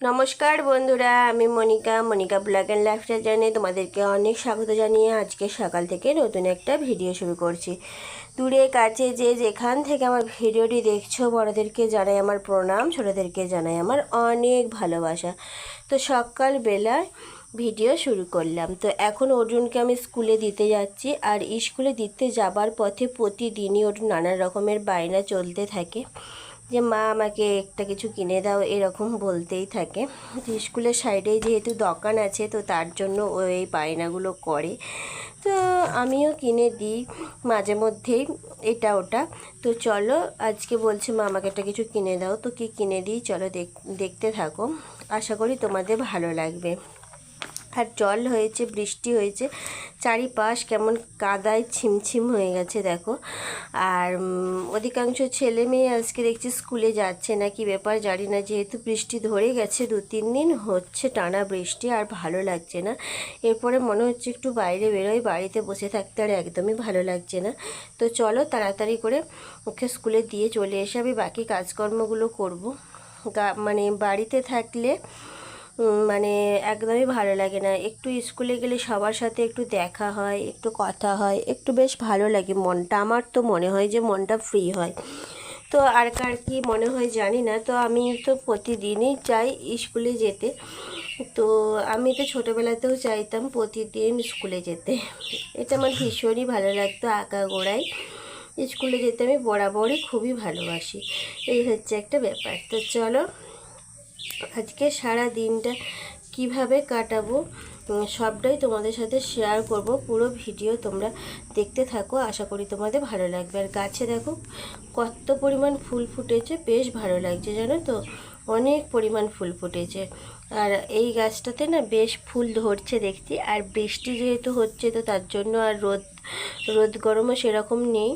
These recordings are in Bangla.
নমস্কার বন্ধুরা, আমি Monica Monica black and lifestyle জানিয়ে তোমাদেরকে অনেক স্বাগত জানিয়ে আজকে সকাল থেকে নতুন একটা ভিডিও শুরু করছি। দূরে কাছে যে যেখান থেকে আমার ভিডিওটি দেখছ, বড়োদেরকে জানাই আমার প্রণাম, ছোটোদেরকে জানাই আমার অনেক ভালোবাসা। তো সকালবেলায় ভিডিও শুরু করলাম। তো এখন অর্জুনকে আমি স্কুলে দিতে যাচ্ছি আর স্কুলে দিতে যাবার পথে প্রতিদিনই অর্জুন নানা রকমের বায়না চলতে থাকে। যে, মা, আমাকে একটা কিছু কিনে দাও, এরকম বলতেই থাকে। স্কুলের সাইডে যেহেতু দোকান আছে, তো তার জন্য ও এই বায়নাগুলো করে। তো আমিও কিনে দিই মাঝে মধ্যেই এটা ওটা। তো চলো, আজকে বলছে, মা, আমাকে একটা কিছু কিনে দাও। তো কি কিনে দিই? চলো দেখতে থাকো। আশা করি তোমাদের ভালো লাগবে। আর জল হয়েছে, বৃষ্টি হয়েছে, চারিপাশ কেমন কাদায় ছিমছিম হয়ে গেছে, দেখো। আর অধিকাংশ ছেলে মেয়ে আজকে দেখছি স্কুলে যাচ্ছে না, কি ব্যাপার জানি না, যেহেতু বৃষ্টি ধরে গেছে, দু, তিন দিন হচ্ছে টানা বৃষ্টি, আর ভালো লাগছে না। এরপরে মনে হচ্ছে একটু বাইরে বেরোয় বাড়িতে বসে থাকতে আর একদমই ভালো লাগছে না। তো চলো তাড়াতাড়ি করে ওকে স্কুলে দিয়ে চলে এসে আমি বাকি কাজকর্মগুলো করব। মানে বাড়িতে থাকলে মানে একদমই ভালো লাগে না। একটু স্কুলে গেলে সবার সাথে একটু দেখা হয়, একটু কথা হয়, একটু বেশ ভালো লাগে মনটা। আমার তো মনে হয় যে মনটা ফ্রি হয়। তো আর কার কি মনে হয় জানি না। তো আমি তো প্রতিদিনই চাই স্কুলে যেতে। তো আমি তো ছোটোবেলাতেও চাইতাম প্রতিদিন স্কুলে যেতে। এটা আমার ভীষণই ভালো লাগতো আঁকা গোড়ায়। স্কুলে যেতে আমি বরাবরই খুবই ভালোবাসি। এই হচ্ছে একটা ব্যাপার। তো চলো আজকে সারা দিনটা কীভাবে কাটাবো সবটাই তোমাদের সাথে শেয়ার করব। পুরো ভিডিও তোমরা দেখতে থাকো, আশা করি তোমাদের ভালো লাগবে। আর গাছে দেখো কত পরিমাণ ফুল ফুটেছে, বেশ ভালো লাগছে, জানো তো? অনেক পরিমাণ ফুল ফুটেছে। আর এই গাছটাতে না বেশ ফুল ধরছে দেখছি আর বৃষ্টি যেহেতু হচ্ছে তো তার জন্য আর রোদ রোদ গরমও সেরকম নেই।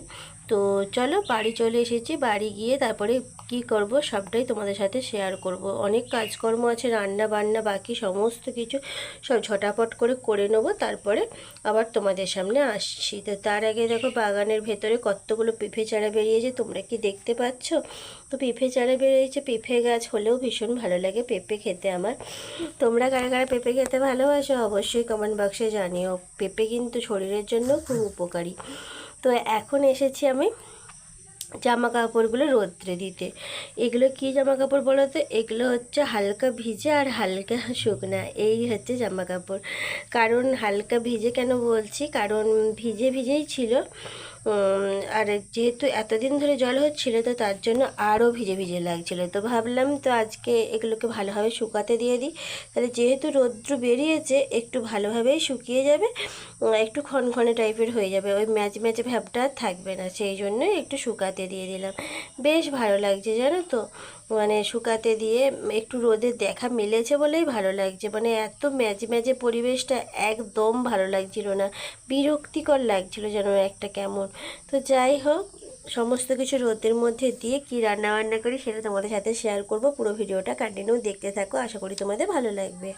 তো চলো বাড়ি চলে এসেছি, বাড়ি গিয়ে তারপরে কি করব সবটাই তোমাদের সাথে শেয়ার করব। অনেক কাজকর্ম আছে, রান্না বান্না বাকি সমস্ত কিছু সব ঝটাপট করে করে নেব, তারপরে আবার তোমাদের সামনে আসছি। তো তার আগে দেখো বাগানের ভেতরে কতগুলো পিঁপে চারা বেরিয়েছে, তোমরা কি দেখতে পাচ্ছ? তো পিঁপে চারা বেরিয়েছে, পিঁপে গাছ হলেও ভীষণ ভালো লাগে পেঁপে খেতে আমার। তোমরা কারা কারা পেঁপে খেতে ভালোবাসো অবশ্যই কমেন্ট বক্সে জানিও। পেঁপে কিন্তু শরীরের জন্য খুব উপকারী। তো এখন এসেছি আমি জামা কাপড়গুলো রোদ্রে দিতে। এগুলো কি জামা কাপড় বলো তো? এগুলো হচ্ছে হালকা ভিজে আর হালকা শুকনা। এই হচ্ছে জামা কাপড় কারণ হালকা ভিজে কেন বলছি? কারণ ভিজে ভিজেই ছিল। আর যেহেতু এতদিন ধরে জল হচ্ছিল, তো তার জন্য আরও ভিজে ভিজে লাগছিল। তো ভাবলাম, তো আজকে এগুলোকে ভালোভাবে শুকাতে দিয়ে দিই। তাহলে যেহেতু রৌদ্র বেরিয়েছে, একটু ভালোভাবেই শুকিয়ে যাবে একটু খনখনে টাইপের হয়ে যাবে। ওই ম্যাচ ম্যাচ ভাবটা থাকবে না, সেই জন্য একটু শুকাতে দিয়ে দিলাম। বেশ ভালো লাগছে, জানো তো? মানে শুকাতে দিয়ে একটু রোদে দেখা মিলেছে বলেই ভালো লাগছে। মানে এত ম্যাজে ম্যাজে পরিবেশটা একদম ভালো লাগছিল না। বিরক্তিকর লাগছিল যেন একটা কেমন। তো যাই হোক, সমস্ত কিছু রোদের মধ্যে দিয়ে কি রান্না বান্না করি সেটা তোমাদের সাথে শেয়ার করব। পুরো ভিডিওটা কন্টিনিউ দেখতে থাকো। আশা করি তোমাদের ভালো লাগবে।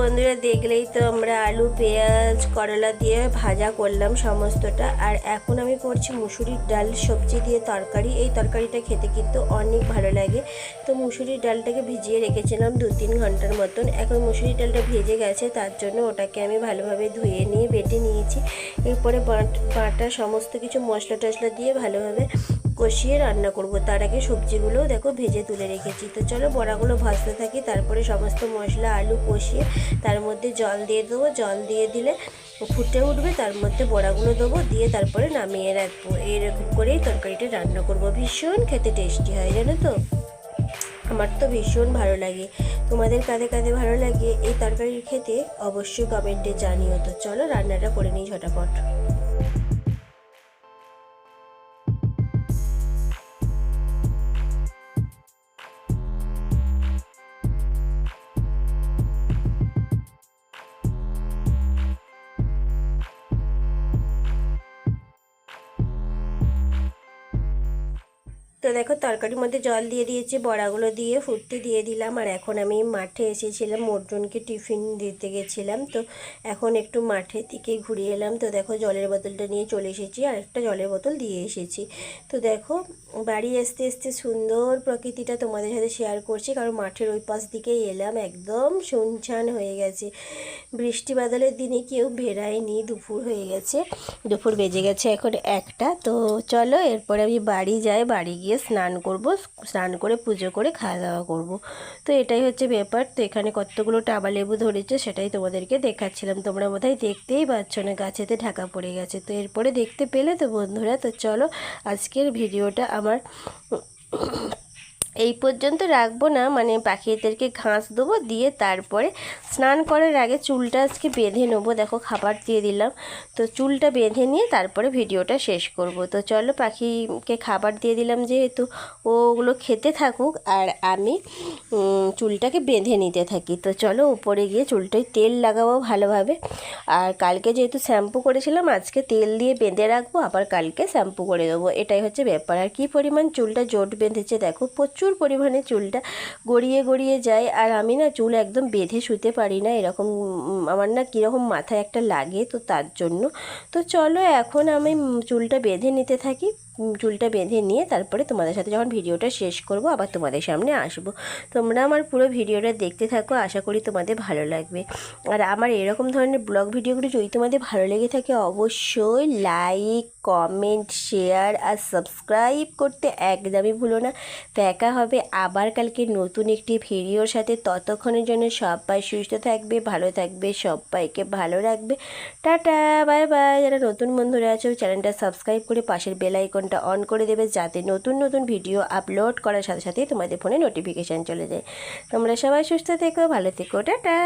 বন্ধুরা দেখলেই তো আমরা আলু, পেঁয়াজ, করলা দিয়ে ভাজা করলাম সমস্তটা। আর এখন আমি করছি মুসুরির ডাল, সবজি দিয়ে তরকারি। এই তরকারিটা খেতে কিন্তু অনেক ভালো লাগে। তো মুসুরির ডালটাকে ভিজিয়ে রেখেছিলাম দু তিন ঘণ্টার মতন। এখন মুসুরির ডালটা ভেজে গেছে, তার জন্য ওটাকে আমি ভালোভাবে ধুয়ে নিয়ে বেটে নিয়েছি। এরপরে বাট, বাটা, সমস্ত কিছু মশলা টশলা দিয়ে ভালোভাবে কষিয়ে রান্না করব। তার আগে সবজিগুলোও দেখো ভেজে তুলে রেখেছি। তো চলো বড়াগুলো ভাজতে থাকি, তারপরে সমস্ত মশলা, আলু কষিয়ে তার মধ্যে জল দিয়ে দেবো। জল দিয়ে দিলে ফুটে উঠবে, তার মধ্যে বড়াগুলো দেবো, দিয়ে তারপরে নামিয়ে রাখব। এরকম করেই তরকারিটা রান্না করব। ভীষণ খেতে টেস্টি হয়, জানো তো? আমার তো ভীষণ ভালো লাগে। তোমাদের কাঁধে কাঁধে ভালো লাগে এই তরকারির খেতে, অবশ্যই কমেন্টে জানিও। তো চলো রান্নাটা করে নিই ঝটাপট। তো দেখো, তরকারির মধ্যে জল দিয়ে দিয়েছি, বড়াগুলো দিয়ে ফুটতে দিয়ে দিলাম। আর এখন আমি মাঠে এসেছিলাম মোটজনকে টিফিন দিতে গেছিলাম। তো এখন একটু মাঠের দিকে ঘুরিয়ে এলাম। তো দেখো, জলের বোতলটা নিয়ে চলে এসেছি। আর একটা জলের বোতল দিয়ে এসেছি। তো দেখো বাড়ি আসতে আসতে সুন্দর প্রকৃতিটা তোমাদের সাথে শেয়ার করছি, কারণ মাঠের ওই পাশ দিকেই এলাম, একদম শুনছান হয়ে গেছে। বৃষ্টি বাদলের দিনে কেউ বেরায়নি দুপুর হয়ে গেছে, দুপুর বেজে গেছে এখন একটা। তো চলো, এরপরে আমি বাড়ি যাই, বাড়ি গিয়ে স্নান করব, স্নান করে পুজো করে খাওয়া দাওয়া করব। তো এটাই হচ্ছে ব্যাপার, তো এখানে কতগুলো টাবা লেবু ধরেছে সেটাই তোমাদেরকে দেখাচ্ছিলাম। তোমরা বোধহয় দেখতেই পাচ্ছ না, গাছেতে ঢাকা পড়ে গেছে। তো এরপরে দেখতে পেলে তো বন্ধুরা, তো চলো আজকের ভিডিওটা আমার এই পর্যন্ত রাখব না মানে পাখিদেরকে ঘাস দেবো, দিয়ে তারপরে স্নান করার আগে চুলটা আজকে বেঁধে নেব। দেখো খাবার দিয়ে দিলাম। তো চুলটা বেঁধে নিয়ে তারপরে ভিডিওটা শেষ করব। তো চলো পাখিকে খাবার দিয়ে দিলাম যেহেতু ওগুলো খেতে থাকুক আর আমি চুলটাকে বেঁধে নিতে থাকি। তো চলো উপরে গিয়ে চুলটায় তেল লাগাবো ভালোভাবে। আর কালকে যেহেতু শ্যাম্পু করেছিলাম, আজকে তেল দিয়ে বেঁধে রাখব, আবার কালকে শ্যাম্পু করে দেবো। এটাই হচ্ছে ব্যাপার। আর কী পরিমাণ চুলটা জোট বেঁধেছে, দেখো প্রচুর প্রচুর পরিমাণে চুলটা গড়িয়ে গড়িয়ে যায়। আর আমি না চুল একদম বেঁধে শুতে পারি না, এরকম আমার না কীরকম মাথায় একটা লাগে তো তার জন্য। তো চলো এখন আমি চুলটা বেঁধে নিতে থাকি। চুলটা বেঁধে নিয়ে তারপরে তোমাদের সাথে যখন ভিডিওটা শেষ করব, আবার তোমাদের সামনে আসব। তোমরা আমার পুরো ভিডিওটা দেখতে থাকো, আশা করি তোমাদের ভালো লাগবে। আর আমার এরকম ধরনের ব্লগ ভিডিওগুলো যদি তোমাদের ভালো লেগে থাকে, অবশ্যই লাইক, কমেন্ট, শেয়ার আর সাবস্ক্রাইব করতে একদমই ভুলো না। দেখা হবে আবার কালকে নতুন একটি ভিডিওর সাথে। ততক্ষণের জন্য সবাই সুস্থ থাকবে, ভালো থাকবে, সবাইকে ভালো রাখবে। Tata, bye bye. যারা নতুন বন্ধুরা আছো, চ্যানেলটা সাবস্ক্রাইব করে পাশের বেল আইকনটা অন করে দেবে যাতে নতুন নতুন ভিডিও আপলোড করার সাথে সাথে তোমাদের ফোনে নোটিফিকেশান চলে যায়। তোমরা সবাই সুস্থ থেকো, ভালো থেকো, টাটা!